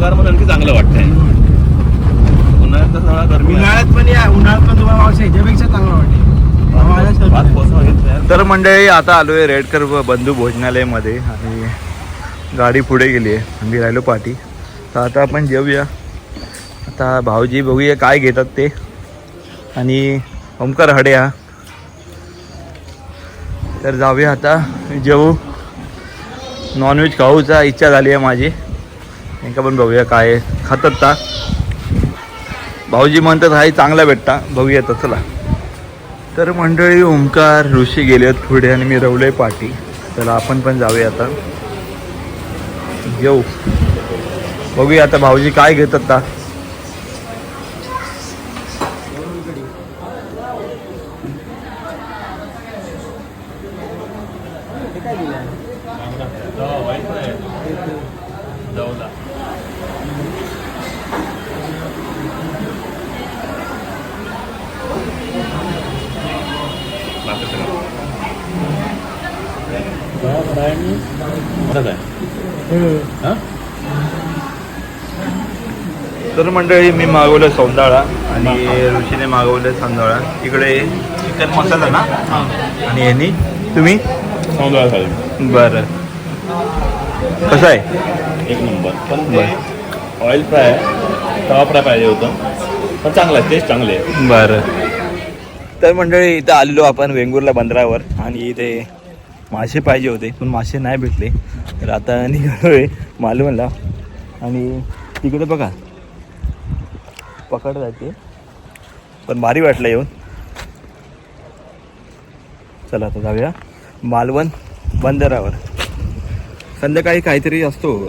हिरवगारमध्ये आणखी चांगलं वाटतंय. उन्हाळ्यात तर सगळा गरमी. उन्हाळ्यात पण या उन्हाळ्यात पण तुम्हाला पाऊस याच्यापेक्षा चांगला वाटेल. तर मंडळी आता आलोय रेडकर बंधू भोजनालयमध्ये आणि गाडी पुढे गेली आहे आम्ही राहिलो पाठी. तर आता आपण जेवूया आता भाऊजी बघूया काय घेतात ते. आणि ओमकार हडे हा. तर जाऊया आता जेवू नॉनव्हेज खाऊचा इच्छा झाली आहे माझी. यांका पण बघूया काय खातात का भाऊजी म्हणतात हाही चांगला भेटता. बघूया तर चला. तर मंडळी ओंकार ऋषी गेलेत पुढे आणि मी रवलोय पाठी चला आपण पण जाऊया आता. येऊ. बघूया आता भाऊजी काय घेतात का जाऊ तर मंडळी मी मागवलं सौंदाळा आणि ऋषीने मागवलं संदोळा. इकडे चिकन मसाला ना? आणि यांनी. तुम्ही? सौंदर्य झालं. बरं. कसं आहे? एक नंबर. पण ते ऑइल फ्राय तवा फ्राय पाहिजे होतं. पण चांगलं आहे. टेस्ट चांगले आहे. बरं. तर मंडळी इथं आलेलो आपण वेंगुर्ला बंदरावर आणि इथे मासे पाहिजे होते पण मासे नाही भेटले. तर आता निघालोय मालवणला. आणि तिकडे बघा. पकड जाते. पण भारी वाटलं येऊन. चला आता जाऊया. मालवण बंदरावर. संध्याकाळी काहीतरी असतो.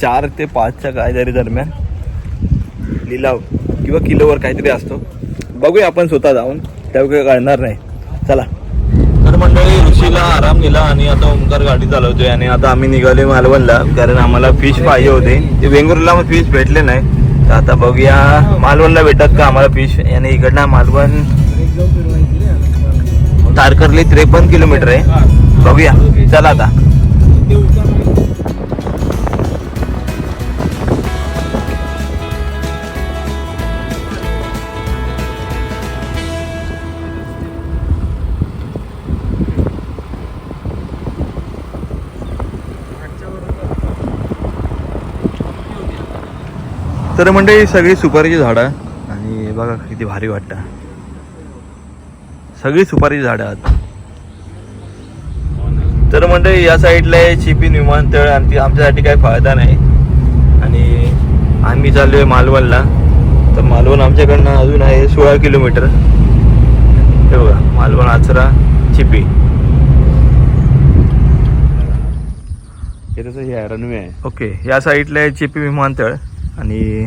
चार ते पाचच्या काहीतरी दरम्यान. लिलाव किंवा किलोवर काहीतरी असतो. बघूया आपण स्वतः जाऊन. त्यावेळी कळणार नाही. चला. तर मंडळी ऋषीला आराम दिला आणि आता ओंकार गाडी चालवतोय आणि आता आम्ही निघालोय मालवणला कारण आम्हाला फिश पाहिजे होते. ते वेंगुर्ला फिश भेटले नाही. तर आता बघूया मालवणला भेटतात का आम्हाला फिश आणि इकडनं मालवण तारकर्ली त्रेपन्न किलोमीटर आहे. बघूया. चला आता. तर मंडळी सगळी सुपारीची झाडं आणि बघा किती भारी वाटतं. सगळी सुपारीची झाडं आहेत. तर मंडळी या साईडला आहे चिपिन विमानतळ आणि ती आमच्यासाठी काही फायदा नाही. आणि आम्ही चाललोय मालवणला. तर मालवण आमच्याकडनं अजून आहे सोळा किलोमीटर. हे बघा मालवण आचरा चिपी. हे तसं हे आहे रनवे आहे. ओके या साईडला आहे चिपी विमानतळ. आणि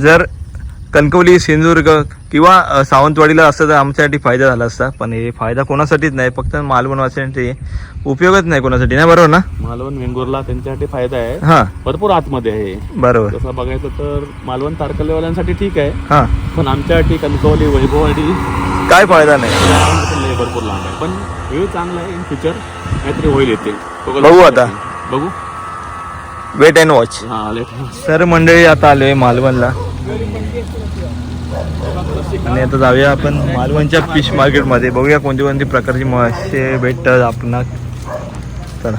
जर कणकवली सिंधुदुर्ग किंवा सावंतवाडीला असतं तर आमच्यासाठी फायदा झाला असता. पण हे फायदा कोणासाठीच नाही. फक्त मालवणवासियांसाठी उपयोगच नाही कोणासाठी. नाही बरोबर ना? मालवण वेंगुर्ला त्यांच्यासाठी फायदा आहे. हां. भरपूर आतमध्ये आहे बरोबर. तसं बघायचं तर मालवण तारकलेवाल्यांसाठी ठीक आहे. हां. पण आमच्यासाठी कणकवली वैभववाडी काय फायदा नाही. भरपूर लांब आहे. पण वेळ चांगला आहे. इन फ्युचर काहीतरी होईल येते बघू आता. बघू. वेट अँड वॉच तर मंडळी आता आलोय मालवणला. आणि आता जाऊया आपण मालवणच्या फिश मार्केटमध्ये बघूया कोणती कोणती प्रकारची मासे भेटतात आपणाक. चला.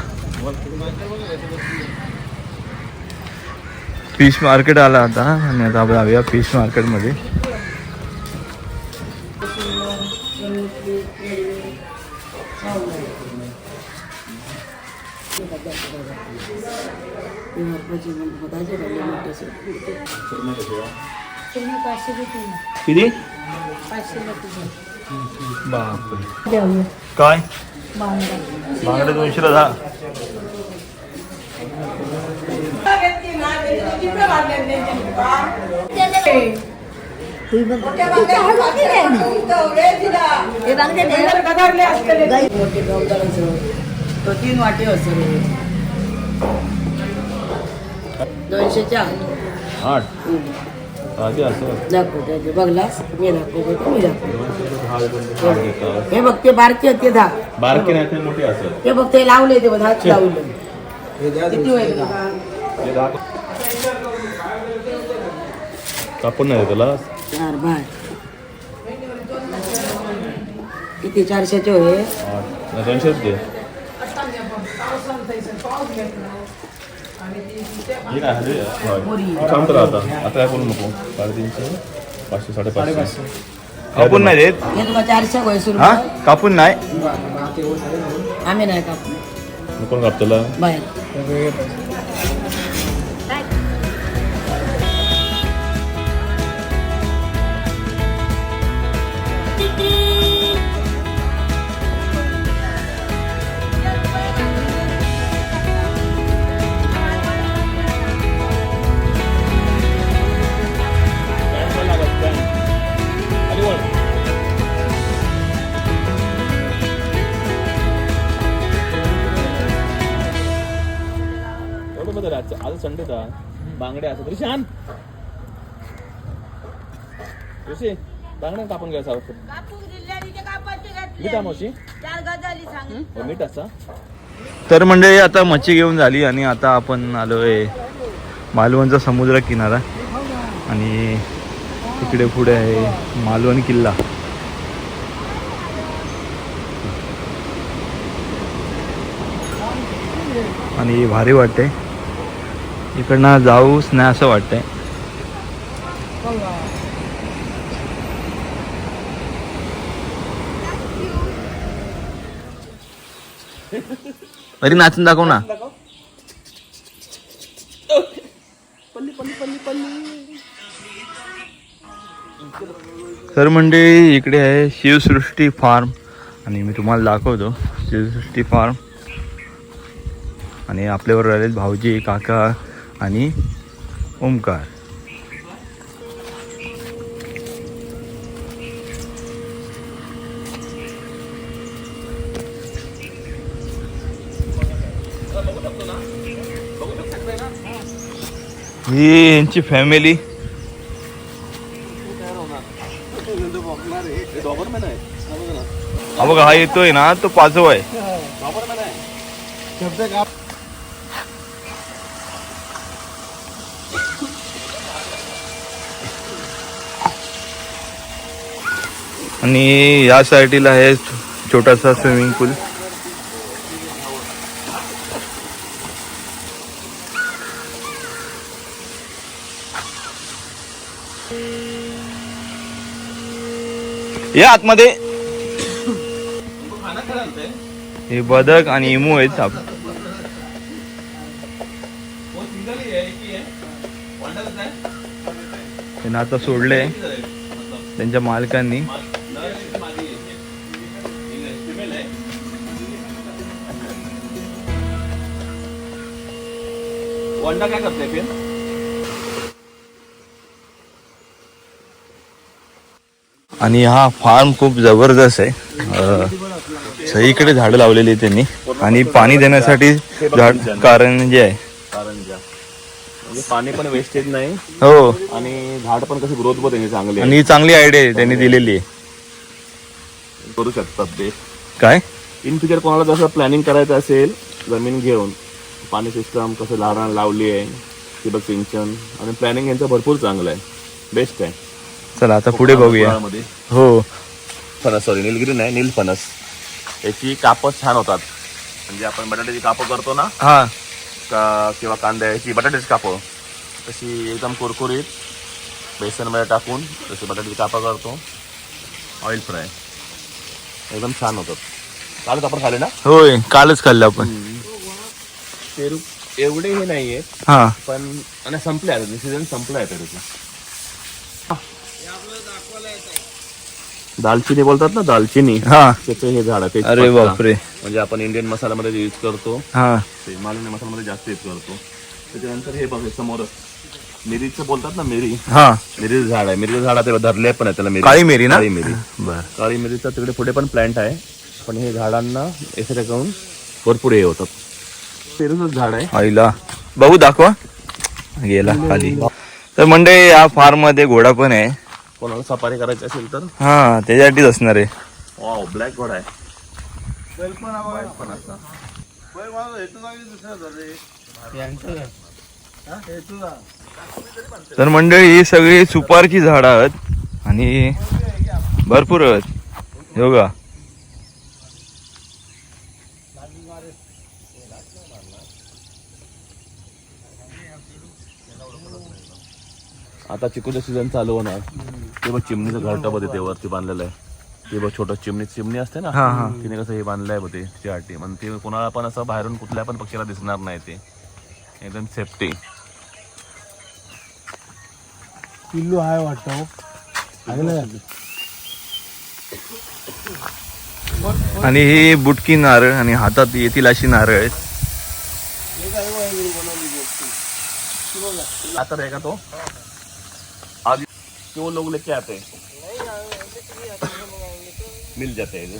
फिश मार्केट आला आता. आणि आता आपण जाऊया फिश मार्केटमध्ये किती? बापरे. काय? बांगडे दहा. मोठे डॉक्टरांचं तो तीन वाटी असतो दोनशेच्या आठ आधी असं दाखवते बघलास मी दाखवतो मी दाखवतो आठ घेतात. हे बघ ते बारके आहेत ते दहा बारकी नाही ते मोठी असत ते बघ ते लावले ते बघ लावले किती होईल का? हे दहा कापून नाही देत चार बाय किती चारशेचे होय आठ नाही, दोनशेच घे हे काय हल्ली? होय. काम कर आता आता काय बोलू नको साडेतीनशे पाचशे साडेपाचशे कापून नाही देत? हे तुला चारशे होय सुरू हा? कापून नाही? आम्ही नाही कापू मी कोण कापतला? बाहेर आज संडे दा बांगड्या असं तरी. छान ऋषी बांगड्या कापून घ्यायचा मीठ मावशी. हो, मीठ असा. तर म्हणजे आता मच्छी घेऊन झाली आणि आता आपण आलोय मालवणचा समुद्र किनारा. आणि तिकडे पुढे आहे मालवण किल्ला. आणि भारी वाटते इकडनं जाऊच नाही असं वाटतंय. अरे नाचून दाखव ना. तर म्हणजे इकडे आहे शिवसृष्टी फार्म. आणि मी तुम्हाला दाखवतो शिवसृष्टी फार्म. आणि आपल्यावर आलेत भाऊजी काका आणि ओमकार ही यांची फॅमिली हा बघा हा येतोय ना तो पाचवा आहे. आणि या साईडला आहे छोटासा स्विमिंग पूल. या आतमध्ये हे बदक आणि इमू आहेत साप. त्यांना आता सोडले त्यांच्या मालकांनी. काय करते फिर? आणि हा फार्म खूप जबरदस्त आहे. अं, सगळीकडे झाडं लावलेली आहेत त्यांनी. आणि पाणी देण्यासाठी झाड कारण जे आहे. कारंजा. म्हणजे पाणी पण वेस्टेज नाही. हो. आणि झाड पण कशी ग्रोथ पण त्यांची चांगली आहे. आणि ही चांगली आयडिया आहे त्यांनी दिलेली आहे. करू शकतात ते. काय? इन फ्युचर कोणाला जसं प्लॅनिंग करायचं असेल जमीन घेऊन. पाणी सिस्टम कसं लहान लावली आहे ठिबक सिंचन. आणि प्लॅनिंग यांचं भरपूर चांगलं आहे. बेस्ट आहे. चला आता पुढे बघूया. हो. फणस सॉरी निलगिरी नाही नीलफणस. याची कापं छान होतात. म्हणजे आपण बटाट्याची कापं करतो ना हा. का किंवा कांद्याची बटाट्याची कापं. तशी एकदम कुरकुरीत बेसनमध्ये टाकून तशी बटाट्याची कापं करतो. ऑइल फ्राय एकदम छान होतात. कालच आपण खाले ना? होय कालच खाल्लं आपण. पेरू एवढे हे नाही आहेत हा. पण आणि संपले आता सीझन संपला आहे पेरूचा दालचिनी बोलतात ना दालचिनी. हा. त्याचं हे झाड आहे तेजपत्ता. अरे बापरे. म्हणजे आपण इंडियन मसाल्यामध्ये जे यूज करतो हा. ते मालवणी मसाल्यामध्ये जास्त यूज करतो. त्याच्यानंतर हे बघ हे समोर मिरीचं बोलतात ना मिरी. हा. मिरीचं झाड आहे. मिरीचं झाड आहे धरले पण आहे त्याला मिरी. काळी मिरी ना? काळी मिरी. बर. काळी मिरीचा तिकडे पुढे पण प्लांट आहे. पण हे झाडांना याच्या करून भरपूर हे होतात पेरूचंच झाड आहे. आईला. बघू दाखवा. गेला खाली. तर म्हणजे या फार्ममध्ये घोडा पण आहे. कोणाला सफारी करायची असेल तर? हा त्याच्यासाठीच असणार आहे. वाव ब्लॅक घोडा आहे. यांचं तर मंडळी ही सगळी सुपारची झाडं आहेत आणि भरपूर आहेत. हे आता चिकूचं सीझन चालू होणार. ते बघ चिमणीचं घरटं बघ ते वरती बांधलेलं आहे. ते बघ छोटं चिमणी चिमणी असते ना? हा, हा. तिने कसं हे बांधलंय बघ ते चिहाटी मग ते कोणाला पण असं बाहेरून कुठल्या पण पक्षीला दिसणार नाही ते. एकदम सेफ्टी पिल्लू आहे वाटतं हो. ऐकलं का? आणि ही बुटकी नारळ आणि हातात येतील अशी नारळ. आहेत आता रहेगा तो? आज क्यों लोग लेके आते हैं। मिल जाते हैं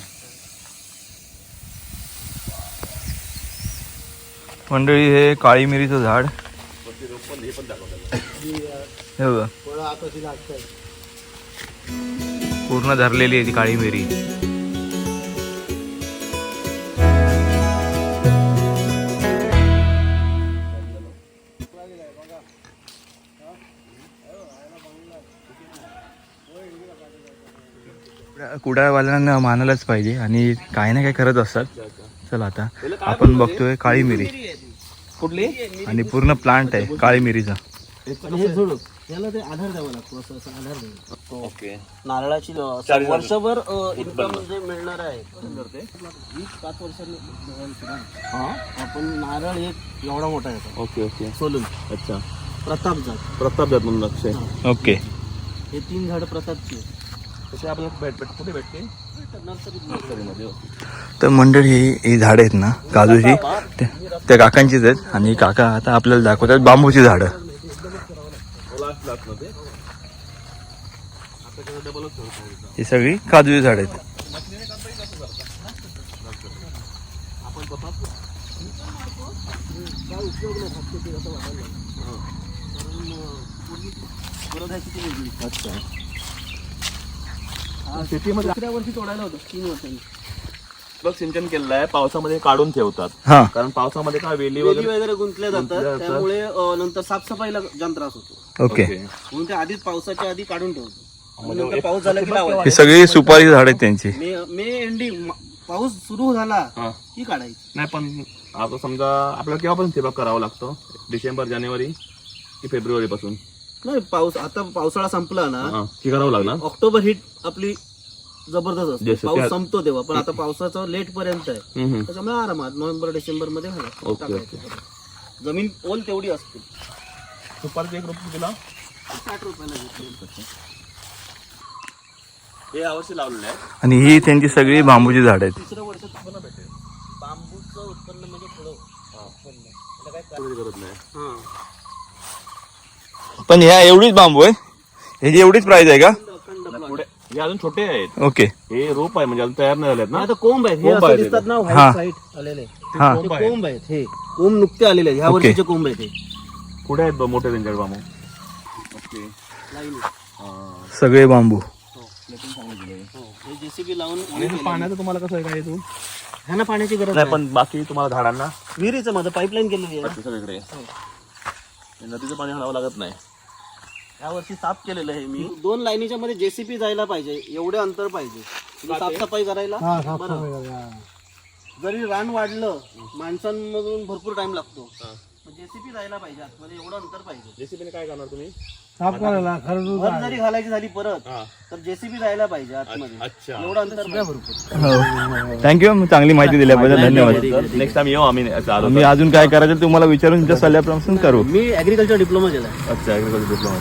मंडळी हे काळी मिरीचं झाड. हे बघा. पूर्ण धरलेली आहे ती काळी मिरी. कुडाळवाल्यांना मानायलाच पाहिजे आणि काही ना काही करत असतात. चला आता आपण बघतोय काळी मिरी कुठली? आणि पूर्ण प्लांट आहे काळी मिरीचा हे सोडू याला ते आधार द्यावा लागतो असं असं आधार द्यावा ओके. नारळाची. वर्षभर इन्कम म्हणजे मिळणार आहे. वीस पाच वर्षांनी हा? आपण नारळ एक एवढा मोठा येतो ओके ओके. सोलून. अच्छा. प्रताप जात प्रताप जात म्हणून लक्ष आहे. ओके. हे तीन झाड प्रतापची आहेत. तसे आपल्याला भेट भेट कुठे भेटते? नर्सरीमध्ये तर मंडळी ही ही झाडं आहेत ना काजूची. त्या- त्या काकांचीच आहेत आणि काका आता आपल्याला दाखवतात बांबूची झाडं. लास्ट ही सगळी काजूची झाडं आहेत. अच्छा. शेतीमध्ये दुसऱ्या वर्षी तोडायला होतं तीन वर्षांनी. बघ सिंचन केलेलं आहे पावसामध्ये काढून ठेवतात. हा. कारण पावसामध्ये काय वेली वेली वगैरे वगैरे गुंतल्या गुंतल्या जातात. जातात. त्यामुळे अं, नंतर साफसफाईला जाम त्रास होतो. ओके. म्हणून ते आधीच पावसाच्या आधी काढून ठेवतो. मग म्हणजे नंतर पाऊस झाला की ही लावायचं. सगळी सुपारी झाड आहेत त्यांची. मे मे एंडिंग पाऊस सुरू झाला हा. की काढायची. नाही पण आता समजा आपल्याला केव्हा पण ठिबक करावं लागतं? डिसेंबर जानेवारी की फेब्रुवारी पासून नाही पाऊस आता पावसाळा संपला ना हा, की करावं लागणार ऑक्टोबर हिट आपली जबरदस्त असते जसं पाऊस त्या- संपतो तेव्हा पण आता पावसाचं लेट पर्यंत आहे हम्म, हम्म. त्याच्यामुळे आरामात नोव्हेंबर डिसेंबरमध्ये घाला. ओके, टाकायचं. जमीन ओल तेवढी असते सुपारीचे एक रुपये दिला साठ रुपयाला घेतली. हे यावर्षी लावलेलं आहे आणि ही त्यांची सगळी बांबूची झाड आहेत तिसऱ्या वर्षात तुम्हाला भेटेल बांबूचं उत्पन्न म्हणजे उत्पन्न. त्याला काय नाही हा. पण ह्या एवढीच बांबू आहे? ह्याची एवढीच प्राइस आहे का. पुढे हे अजून छोटे आहेत. ओके. हे रोप आहे म्हणजे अजून तयार नाही झालेत ना? आता कोंब आहेत हे कोंब असं आहेत दिसतात ना हा. व्हाईट साईट आलेले हा. कोंब ते आहे. कोंब आहेत हे. कोंब नुकते आलेले आहेत ह्या ओके. वर्षीचे कोंब आहेत हे. कुठे आहेत ब- मोठे त्यांच्याकडे बामू ओके. लाईन सगळे बांबू. हो. हे जेसीबी लावून हे पाण्याचं तुम्हाला कसं आहे काय तू? ह्यांना पाण्याची गरज नाही नाही. पण बाकी तुम्हाला झाडांना? विहिरीचं माझं पाईपलाईन केलेली आहे सगळीकडे नदीचं पाणी हाणावं लागत नाही. या वर्षी साफ केलेलं आहे मी. दोन लाईनीच्या मध्ये जेसीबी जायला पाहिजे एवढे अंतर पाहिजे. म्हणजे साफसफाई करायला? बरं. जरी रान वाढलं माणसांमधून भरपूर टाइम लागतो. जेसीबी जायला पाहिजे आतमध्ये एवढं अंतर पाहिजे. जेसीबीने काय करणार तुम्ही? भर जरी घालायची झाली परत हा. तर जेसीबी जायला पाहिजे आतमध्ये. अच्छा. एवढं अंतर भरपूर थँक्यू चांगली माहिती दिल्याबद्दल धन्यवाद. नेक्स्ट टाइम येऊ आम्ही. आलो मी अजून काय करायचं तुम्हाला विचारून तुमच्या सल्ल्याप्रमाणे करू. मी ऍग्रिकल्चर डिप्लोमा केला अच्छा ऍग्रिकल्चर डिप्लोमा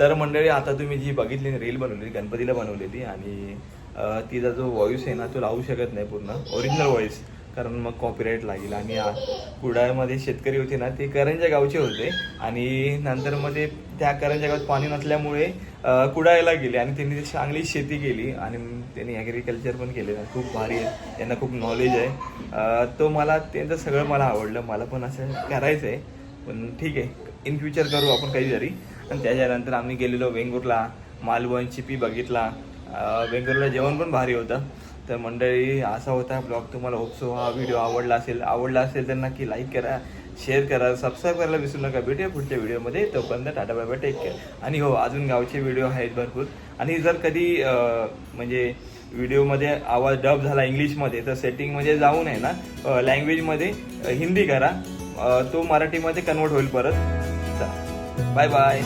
तर मंडळी आता तुम्ही जी बघितली रील बनवली गणपतीला बनवलेली आणि तिचा जो व्हॉइस आहे ना तो लावू शकत नाही पूर्ण. ओरिजिनल व्हॉइस कारण मग कॉपीराईट लागेल आणि कुडाळमध्ये शेतकरी होते ना ते करंजा गावचे होते. आणि नंतर मध्ये त्या करंजा गावात पाणी नसल्यामुळे कुडाळला गेले आणि त्यांनी चांगली शेती केली. आणि त्यांनी ॲग्रिकल्चर पण केले. ना खूप भारी आहे. त्यांना खूप नॉलेज आहे. तो मला त्यांचं सगळं मला आवडलं. मला पण असं करायचं आहे पण ठीक आहे. इन फ्युचर करू आपण काहीतरी. आणि त्याच्यानंतर आम्ही गेलेलो वेंगुर्ला मालवण चिपी बघितला. अं, वेंगुर्ला जेवण पण भारी होतं. तर मंडळी असा होता ब्लॉग. तुम्हाला होपसो हा व्हिडिओ आवडला असेल आवडला असेल तर नक्की लाईक करा शेअर करा सबस्क्राईब करायला विसरू नका. भेटूया पुढच्या व्हिडिओमध्ये. तोपर्यंत tata bye bye take care आणि हो अजून गावचे व्हिडिओ आहेत भरपूर. आणि जर कधी म्हणजे व्हिडिओमध्ये आवाज डब झाला इंग्लिशमध्ये तर सेटिंगमध्ये जाऊन आहे ना. लँग्वेजमध्ये हिंदी करा. तो मराठीमध्ये कन्वर्ट होईल परत. Bye bye